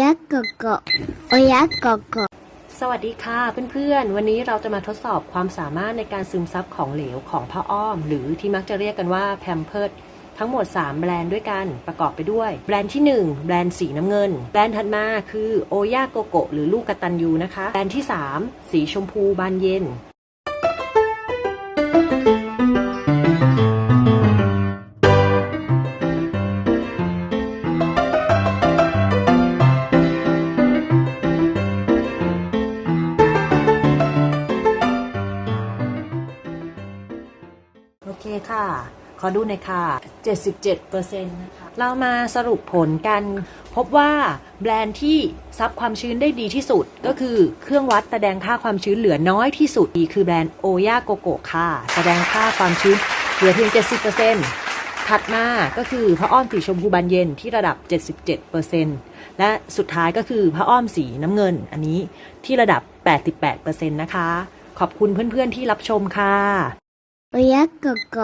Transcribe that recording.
ยะโกโกโอยะโกโกสวัสดีค่ะเพื่อนๆ วันนี้เราจะมาทดสอบความสามารถในการซึมซับของเหลวของผ้าอ้อม หรือที่มักจะเรียกกันว่าแพมเพิร์ดทั้งหมด 3 แบรนด์ด้วยกันประกอบไปด้วย แบรนด์ที่ 1 แบรนด์สีน้ำเงิน แบรนด์ถัดมาคือโอยาโกโกหรือลูกกระตันยูนะคะ แบรนด์ที่ 3 สีชมพูบานเย็น เคค่ะ ขอดูหน่อยค่ะ 77%นะคะ เรามาสรุปผลกัน พบว่าแบรนด์ที่ซับความชื้นได้ดีที่สุด ก็คือเครื่องวัดแสดงค่าความชื้นเหลือน้อยที่สุดดีคือแบรนด์โอยาโกโกค่ะ แสดงค่าความชื้นเหลือเพียง 70%ถัดมาก็คือพระอ้อมสีชมพูบานเย็นที่ระดับ 77%และสุดท้ายก็คือพระอ้อมสีน้ำเงิน อันนี้ที่ระดับ 88%นะคะ ขอบคุณเพื่อนๆที่รับชมค่ะ โอยะโกโก